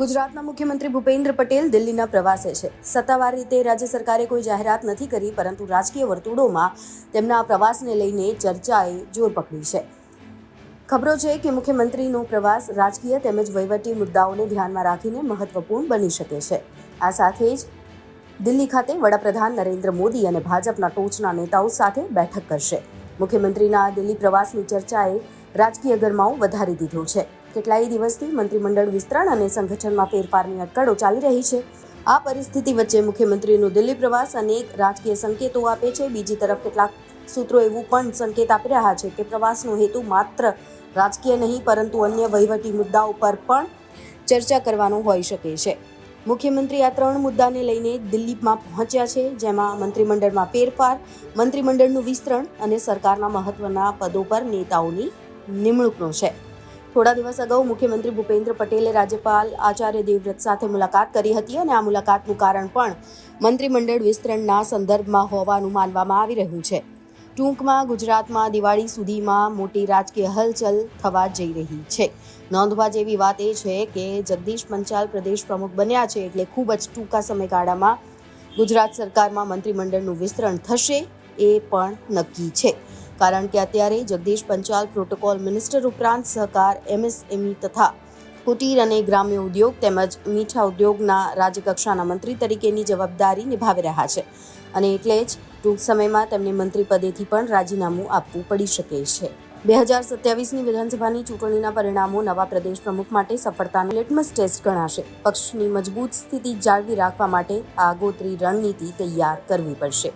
ગુજરાતના મુખ્યમંત્રી ભૂપેન્દ્ર પટેલ દિલ્હીના પ્રવાસે છે. સત્તાવાર રીતે રાજ્ય સરકારે કોઈ જાહેરાત નથી કરી, પરંતુ રાજકીય વર્તુળોમાં તેમના પ્રવાસને લઈને ચર્ચાએ જોર પકડી છે. ખબરો છે કે મુખ્યમંત્રીનો પ્રવાસ રાજકીય તેમજ વહીવટી મુદ્દાઓને ધ્યાનમાં રાખીને મહત્વપૂર્ણ બની શકે છે. આ સાથે જ દિલ્હી ખાતે વડાપ્રધાન નરેન્દ્ર મોદી અને ભાજપના ટોચના નેતાઓ સાથે બેઠક કરશે. મુખ્યમંત્રીના દિલ્હી પ્રવાસની ચર્ચાએ રાજકીય ગરમાવો વધારી દીધો છે. કેટલાય દિવસથી મંત્રીમંડળ વિસ્તરણ અને સંગઠનમાં ફેરફારની અટકળો ચાલી રહી છે. આ પરિસ્થિતિ વચ્ચે મુખ્યમંત્રીનો દિલ્હી પ્રવાસ અનેક રાજકીય સંકેતો આપે છે. બીજી તરફ કેટલાક સૂત્રો એવું પણ સંકેત આપી રહ્યા છે કે પ્રવાસનો હેતુ માત્ર રાજકીય નહીં, પરંતુ અન્ય વહીવટી મુદ્દાઓ પર પણ ચર્ચા કરવાનો હોઈ શકે છે. મુખ્યમંત્રી આ ત્રણ મુદ્દાને લઈને દિલ્હીમાં પહોંચ્યા છે, જેમાં મંત્રીમંડળમાં ફેરફાર, મંત્રીમંડળનું વિસ્તરણ અને સરકારના મહત્વના પદો પર નેતાઓની નિમણૂકનો છે. થોડા દિવસ અગાઉ મુખ્યમંત્રી ભૂપેન્દ્ર પટેલે રાજ્યપાલ આચાર્ય દેવવ્રત સાથે મુલાકાત કરી હતી અને આ મુલાકાતનું કારણ પણ મંત્રીમંડળ વિસ્તરણના સંદર્ભમાં હોવાનું માનવામાં આવી રહ્યું છે. ટૂંકમાં ગુજરાતમાં દિવાળી સુધીમાં મોટી રાજકીય હલચલ થવા જઈ રહી છે. નોંધવા જેવી વાત એ છે કે જગદીશ પંચાલ પ્રદેશ પ્રમુખ બન્યા છે એટલે ખૂબ જ ટૂંકા સમયગાળામાં ગુજરાત સરકારમાં મંત્રીમંડળનું વિસ્તરણ થશે એ પણ નક્કી છે. કારણ કે અત્યારે જગદીશ પંચાલ પ્રોટોકોલ મિનિસ્ટર ઉપરાંત સહકાર, એમએસએમઈ તથા કુટીર અને ગ્રામ્ય ઉદ્યોગ તેમજ મીઠા ઉદ્યોગના રાજ્યકક્ષાના મંત્રી તરીકેની જવાબદારી નિભાવી રહ્યા છે. અને એટલે જ ટૂંક સમયમાં તેમને મંત્રી પદેથી પણ રાજીનામું આપવું પડી શકે છે. બે હજાર સત્યાવીસની વિધાનસભાની ચૂંટણીના પરિણામો નવા પ્રદેશ પ્રમુખ માટે સફળતાનો લેટમસ ટેસ્ટ ગણાશે. પક્ષની મજબૂત સ્થિતિ જાળવી રાખવા માટે આગોતરી રણનીતિ તૈયાર કરવી પડશે.